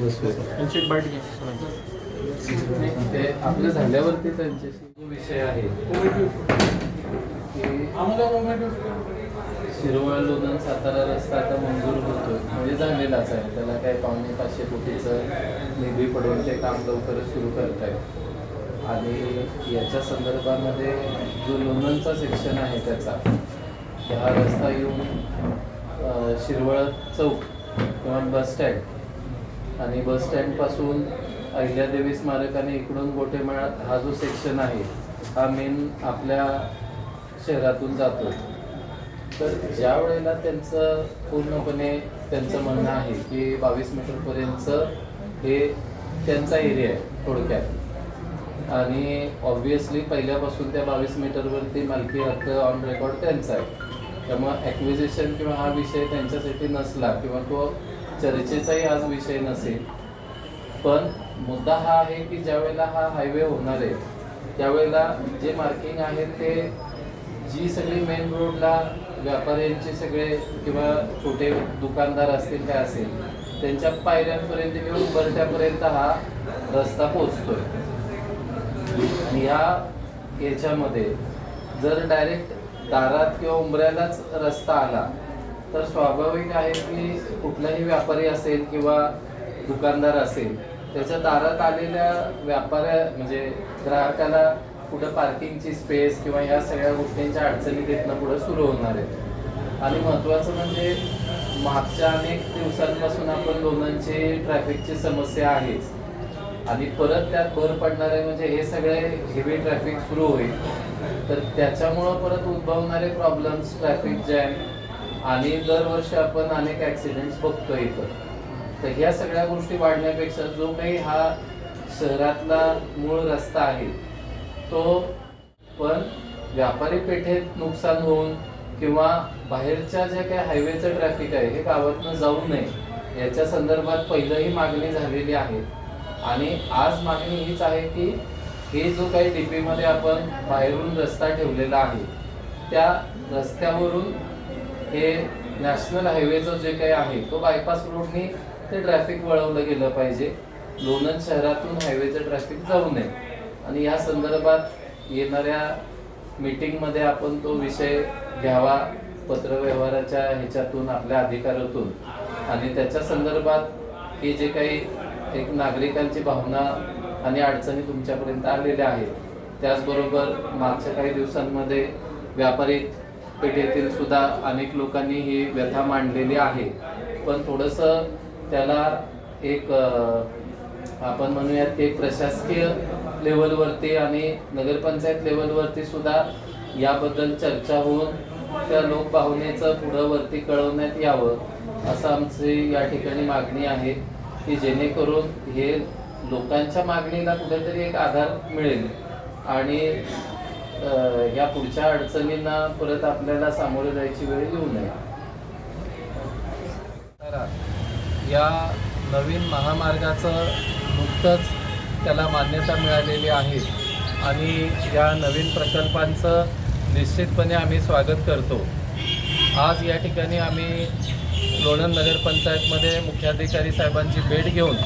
त्यांची एक बाईट घ्या ते आपलं झाल्यावरती त्यांच्याशी जो विषय आहे शिरोळ शिरवळ लोणंद सातारा रस्ता आता मंजूर होतो म्हणजे झालेलाच आहे. त्याला काय पावणे पाचशे कोटीचं निधी पडून ते काम लवकरच सुरू करत आहे आणि याच्या संदर्भामध्ये जो लोणंदचा सेक्शन आहे त्याचा हा रस्ता येऊन शिरवळ चौक किंवा बस स्टँड आणि बस स्टँडपासून अहिल्यादेवी स्मारकाने इकडून गोटेमाळात हा जो सेक्शन आहे हा मेन आपल्या शहरातून जातो तर ज्या वेळेला त्यांचं पूर्णपणे त्यांचं म्हणणं आहे की बावीस मीटरपर्यंतचं हे त्यांचा एरिया आहे थोडक्यात. आणि ऑब्विसली पहिल्यापासून त्या बावीस मीटरवरती मालकी हक्क ऑन रेकॉर्ड त्यांचा आहे. त्यामुळं ॲक्विजिशन किंवा हा विषय त्यांच्यासाठी नसला किंवा तो चर्चेचाही आज विषय नसेल. पण मुद्दा हा आहे की ज्यावेळेला हा हायवे होणार आहे त्यावेळेला जे मार्किंग आहे ते जी सगळी मेन रोडला व्यापाऱ्यांचे सगळे किंवा छोटे दुकानदार असतील काय असेल त्यांच्या पायऱ्यांपर्यंत किंवा उंबरठ्यापर्यंत हा रस्ता पोचतोय आणि ह्या याच्यामध्ये जर डायरेक्ट दारात किंवा उंबऱ्यालाच रस्ता आला तर स्वाभाविक आहे की कुठलाही व्यापारी असेल किंवा दुकानदार असेल त्याच्या दारात आलेल्या व्यापाऱ्या म्हणजे ग्राहकाला कुठं पार्किंगची स्पेस किंवा या सगळ्या गोष्टींच्या अडचणी तिथनं पुढे सुरू होणार आहेत. आणि महत्त्वाचं म्हणजे मागच्या अनेक दिवसांपासून आपण लोणांची ट्रॅफिकची समस्या आहेच. आणि परत त्यात भर पडणार आहे म्हणजे हे सगळे हेवी ट्रॅफिक सुरू होईल. तर त्याच्यामुळं परत उद्भवणारे प्रॉब्लेम्स ट्रॅफिक जॅम आणि दरवर्षी आपण अनेक ॲक्सिडेंट्स बघतो इथं. तर ह्या सगळ्या गोष्टी वाढण्यापेक्षा जो काही हा शहरातला मूळ रस्ता आहे तो पण व्यापारी पेठेत नुकसान होऊन किंवा बाहेरच्या ज्या काही हायवेचं ट्रॅफिक आहे हे गावातनं जाऊ नये याच्या संदर्भात पहिलंही मागणी झालेली आहे. आणि आज मागणी हीच आहे की हे जो काही डीपीमध्ये आपण बाहेरून रस्ता ठेवलेला आहे त्या रस्त्यावरून हे नॅशनल हायवेचं जे काही आहे तो बायपास रोडनी ते ट्रॅफिक वळवलं गेलं पाहिजे. लोणंद शहरातून हायवेचं ट्रॅफिक जाऊ नये. आणि या संदर्भात येणाऱ्या मीटिंगमध्ये आपण तो विषय घ्यावा पत्रव्यवहाराच्या ह्याच्यातून आपल्या अधिकारातून. आणि त्याच्या संदर्भात हे जे काही एक नागरिकांची भावना आणि अडचणी तुमच्यापर्यंत आलेल्या आहेत त्याचबरोबर मागच्या काही दिवसांमध्ये व्यापारी पेठेतील सुद्धा अनेक लोकांनी ही व्यथा मांडलेली आहे. पण थोडंसं त्याला एक आपण म्हणूयात की एक प्रशासकीय लेवलवरती आणि नगरपंचायत लेवलवरती सुद्धा याबद्दल चर्चा होऊन त्या लोकभावनेचं पुढं वरती कळवण्यात यावं असं आमची या ठिकाणी मागणी आहे की जेणेकरून हे लोकांच्या मागणीला कुठेतरी एक आधार मिळेल आणि ह्या या पुढच्या अडचणींना परत आपल्याला सामोरे जायची वेळ येऊ नये. या नवीन महामार्गाचं नुकतंच त्याला मान्यता मिळालेली आहे आणि या नवीन प्रकल्पांचं निश्चितपणे आम्ही स्वागत करतो. आज या ठिकाणी आम्ही लोणंद नगरपंचायतमध्ये मुख्याधिकारी साहेबांची भेट घेऊन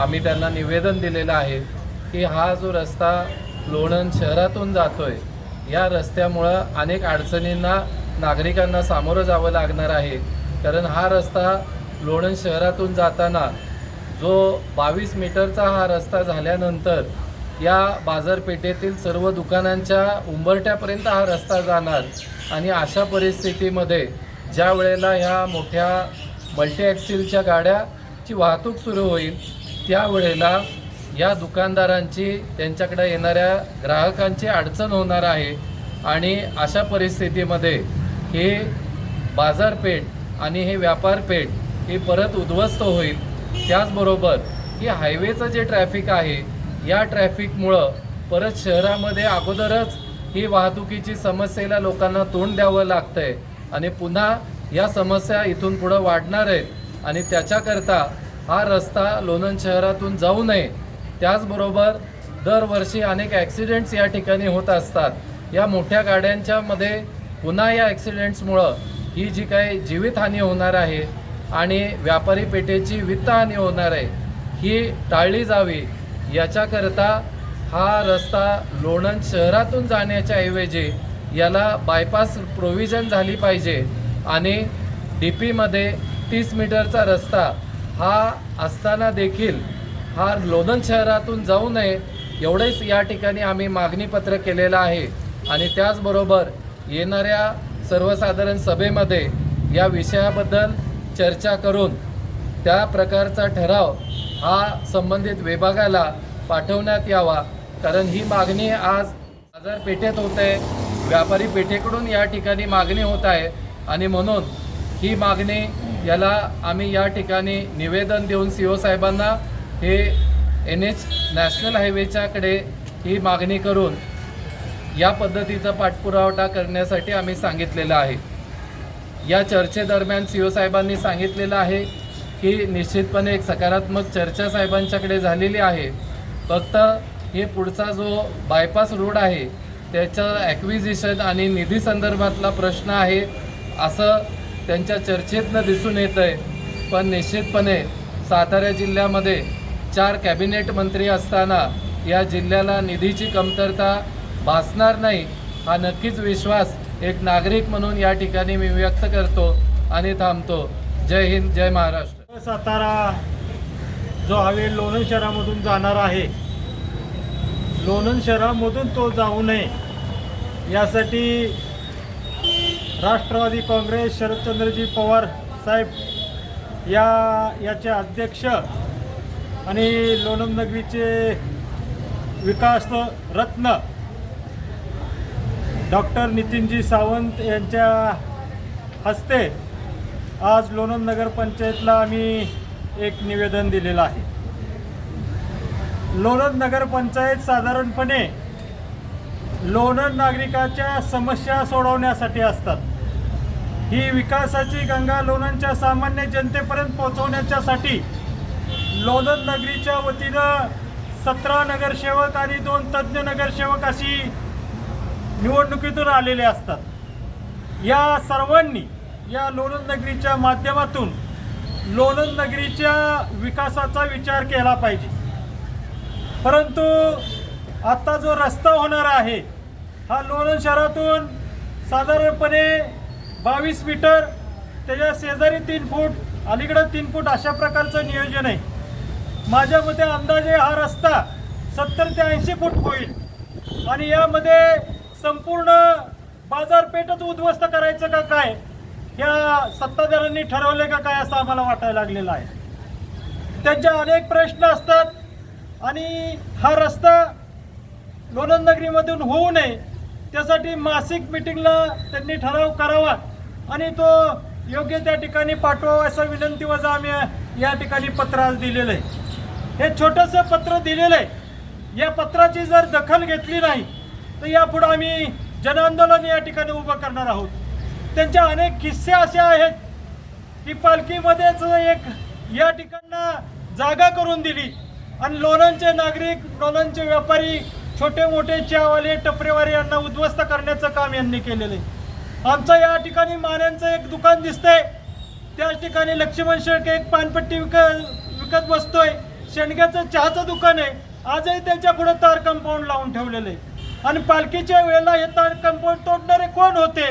आम्ही त्यांना निवेदन दिलेलं आहे की हा जो रस्ता लोणंद शहरातून जातो आहे या रस्त्यामुळं अनेक अडचणींना नागरिकांना सामोरं जावं लागणार आहे. कारण हा रस्ता लोणंद शहरातून जाताना जो बावीस मीटरचा हा रस्ता झाल्यानंतर या बाजारपेठेतील सर्व दुकानांच्या उंबरठ्यापर्यंत हा रस्ता जाणार आणि अशा परिस्थितीमध्ये ज्या वेळेला ह्या मोठ्या मल्टी ॲक्सिलच्या गाड्याची वाहतूक सुरू होईल त्यावेळेला या दुकानदारांची त्यांच्याकडे येणाऱ्या ग्राहकांची अडचण होणार आहे. आणि अशा परिस्थितीमध्ये हे बाजारपेठ आणि हे व्यापारपेठ हे परत उद्ध्वस्त होईल. त्याचबरोबर की हायवेचं जे ट्रॅफिक आहे या ट्रॅफिकमुळं परत शहरामध्ये अगोदरच ही वाहतुकीची समस्येला लोकांना तोंड द्यावं लागतं आहे आणि पुन्हा या समस्या इथून पुढं वाढणार आहेत. आणि त्याच्याकरता हा रस्ता लोणंद शहरातून जाऊ नये. त्याचबरोबर दरवर्षी अनेक ॲक्सिडेंट्स या ठिकाणी होत असतात. या मोठ्या गाड्यांच्यामध्ये पुन्हा या ॲक्सिडेंट्समुळं ही जी काही जीवितहानी होणार आहे आणि व्यापारी पेठेची वित्तहानी होणार आहे ही टाळली जावी. याच्याकरता हा रस्ता लोणंद शहरातून जाण्याच्या ऐवजी याला बायपास प्रोव्हिजन झाली पाहिजे आणि डी पीमध्ये तीस मीटरचा रस्ता हा असताना देखील हा लोणंद शहरातून जाऊ नये एवढेच या ठिकाणी आम्ही मागणीपत्र केलेलं आहे. आणि त्याचबरोबर येणाऱ्या सर्वसाधारण सभेमध्ये या विषयाबद्दल चर्चा करून त्या प्रकारचा ठराव हा संबंधित विभागाला पाठवण्यात यावा. कारण ही मागणी आज बाजारपेठेत होत आहे व्यापारी पेठेकडून या ठिकाणी मागणी होत आहे. आणि म्हणून ही मागणी याला आम्ही या ठिकाणी निवेदन देऊन सी ओ साहेबांना हे एन एच नॅशनल हायवेच्याकडे ही मागणी करून या पद्धतीचा पाठपुरावठा करण्यासाठी आम्ही सांगितलेलं आहे. या चर्चेदरम्यान सी ओ साहेबांनी सांगितलेलं आहे की निश्चितपणे एक सकारात्मक चर्चा साहेबांच्याकडे झालेली आहे. फक्त हे पुढचा जो बायपास रोड आहे त्याचं ॲक्विजिशन आणि निधी संदर्भातला प्रश्न आहे असं त्यांच्या चर्चेतनं दिसून येतं आहे पण निश्चितपणे सातारा जिल्ह्यामध्ये चार कॅबिनेट मंत्री असताना या जिल्ह्याला निधीची कमतरता भासणार नाही हा नक्कीच विश्वास एक नागरिक म्हणून या ठिकाणी मी व्यक्त करतो आणि थांबतो. जय हिंद जय महाराष्ट्र. सातारा जो हवे लोणंद शहरामधून जाणार आहे लोणंद शहरामधून तो जाऊ नये. यासाठी राष्ट्रवादी काँग्रेस शरदचंद्रजी पवार साहेब या याचे अध्यक्ष आणि लोणंद नगरीचे विकास रत्न डॉक्टर नितीनजी सावंत यांच्या हस्ते आज लोणंद नगरपंचायतला आम्ही एक निवेदन दिलेलं आहे. लोणंद नगरपंचायत साधारणपणे लोणंद नागरिकाच्या समस्या सोडवण्यासाठी असतात. ही विकासाची गंगा लोणंदच्या सामान्य जनतेपर्यंत पोहोचवण्याच्यासाठी लोणंद नगरीच्या वतीनं सतरा नगरसेवक आणि दोन तज्ज्ञ नगरसेवक अशी निवडणुकीतून आलेले असतात. या सर्वांनी या लोणंद नगरीच्या माध्यमातून लोणंद नगरीच्या विकासाचा विचार केला पाहिजे. परंतु आत्ता जो रस्ता होणार आहे हा लोणंद शहरातून साधारणपणे बावीस मीटर त्याच्या शेजारी तीन फूट अलीकडं तीन फूट अशा प्रकारचं नियोजन आहे. माझ्या मते अंदाजे हा रस्ता सत्तर ते ऐंशी फूट होईल. आणि यामध्ये संपूर्ण बाजारपेठच उद्ध्वस्त करायचं का काय या सत्ताधाऱ्यांनी ठरवले का काय असं आम्हाला वाटायला लागलेलं आहे. त्यांचे अनेक प्रश्न असतात आणि हा रस्ता लोणंदनगरीमधून होऊ नये त्यासाठी मासिक मिटिंगला त्यांनी ठराव करावा आणि तो योग्य त्या ठिकाणी पाठवावा असं विनंती वजा आम्ही या ठिकाणी पत्र आज दिलेलं आहे. हे छोटंसं पत्र दिलेलं आहे. या पत्राची जर दखल घेतली नाही तर यापुढं आम्ही जनआंदोलन या ठिकाणी उभं करणार आहोत. त्यांचे अनेक किस्से असे आहेत की पालखीमध्येच एक या ठिकाणना जागा करून दिली. आणि लोणंदचे नागरिक लोणंदचे व्यापारी छोटे मोठे चहावाले टपरेवाले यांना उद्ध्वस्त करण्याचं काम यांनी केलेलं आहे. आमचं या ठिकाणी मान्यांचं एक दुकान दिसतंय. त्याच ठिकाणी लक्ष्मण शेळके एक पानपट्टी विक विकत बसतोय. शेणग्याचं चहाचं दुकान आहे. आजही त्यांच्या पुढे तार कंपाऊंड लावून ठेवलेलं आहे. आणि पालखीच्या वेळेला हे तार कंपाऊंड तोडणारे कोण होते?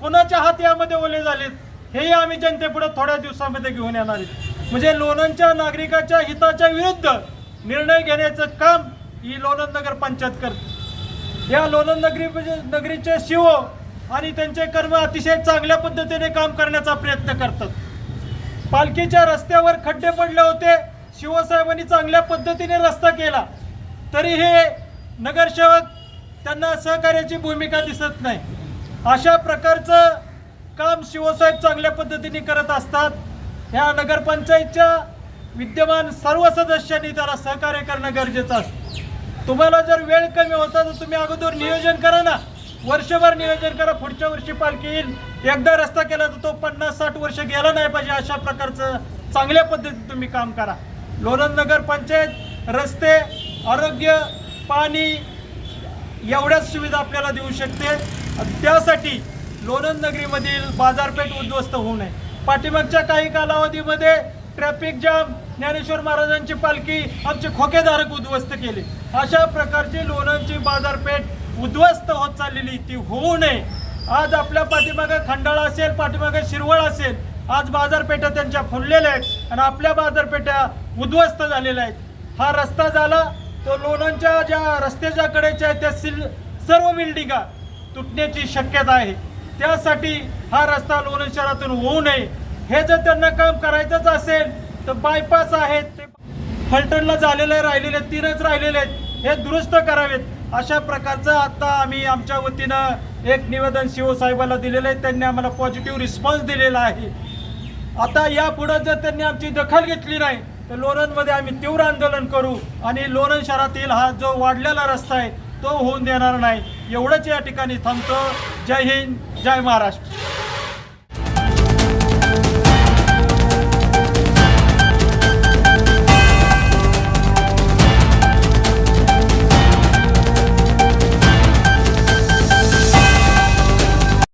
कोणाच्या हात यामध्ये ओले झालेत? हेही आम्ही जनतेपुढे थोड्या दिवसामध्ये घेऊन येणार आहेत म्हणजे लोणंदच्या नागरिकाच्या हिताच्या विरुद्ध निर्णय घेण्याचं काम ही लोणंद नगर पंचायत करते. या लोणंद नगरी म्हणजे नगरीचे शिव आणि त्यांचे कर्म अतिशय चांगल्या पद्धतीने काम करण्याचा प्रयत्न करतात. पालखीच्या रस्त्यावर खड्डे पडले होते. शिवसाहेबांनी चांगल्या पद्धतीने रस्ता केला. तरी हे नगरसेवक त्यांना सहकार्याची भूमिका दिसत नाही. अशा प्रकारचं काम शिवसाहेब चांगल्या पद्धतीने करत असतात. ह्या नगरपंचायतच्या विद्यमान सर्व सदस्यांनी त्याला सहकार्य करणं गरजेचं असतं. तुम्हाला जर वेळ कमी होता तर तुम्ही अगोदर नियोजन करा ना. वर्षभर नियोजन करा. पुढच्या वर्षी पालखी येईल. एकदा रस्ता केला तर तो पन्नास साठ वर्ष गेला नाही पाहिजे. अशा प्रकारचं चांगल्या पद्धतीत तुम्ही काम करा. लोणंद नगर पंचायत रस्ते आरोग्य पाणी एवढ्याच सुविधा आपल्याला देऊ शकते. त्यासाठी लोणंद नगरीमधील बाजारपेठ उद्ध्वस्त होऊ नये. पाठीमागच्या काही कालावधीमध्ये ट्रॅफिक जाम ज्ञानेश्वर महाराजांची पालखी आमचे खोकेधारक उद्ध्वस्त केले. अशा प्रकारची लोणांची बाजारपेठ उद्ध्वस्त होत चाललेली ती होऊ नये. आज आपल्या पाठीमागे खंडाळा असेल पाठीमागे शिरवळ असेल आज बाजारपेठा त्यांच्या फुललेल्या आहेत. आणि आपल्या बाजारपेठा उद्ध्वस्त झालेला आहे. हा रस्ता झाला तो लोणांच्या ज्या रस्त्याच्या कडेच्या आहेत त्या सिल सर्व बिल्डिंगा तुटण्याची शक्यता आहे. त्यासाठी हा रस्ता लोणंद शहरातून होऊ नये. हे जर त्यांना काम करायचंच असेल तर बायपास आहेत. ते फलटणला झालेले राहिलेले तीनच राहिलेले आहेत. हे दुरुस्त करावेत. अशा प्रकारचं आता आम्ही आमच्या वतीनं एक निवेदन शिवसाहेबाला दिलेलं आहे. त्यांनी आम्हाला पॉझिटिव्ह रिस्पॉन्स दिलेला आहे. आता यापुढे जर त्यांनी आमची दखल घेतली नाही तर लोणंदमध्ये आम्ही तीव्र आंदोलन करू आणि लोणंद शहरातील हा जो वाढलेला रस्ता आहे तो होऊन देणार नाही. एवढंच या ठिकाणी थांबतो. जय हिंद जय महाराष्ट्र.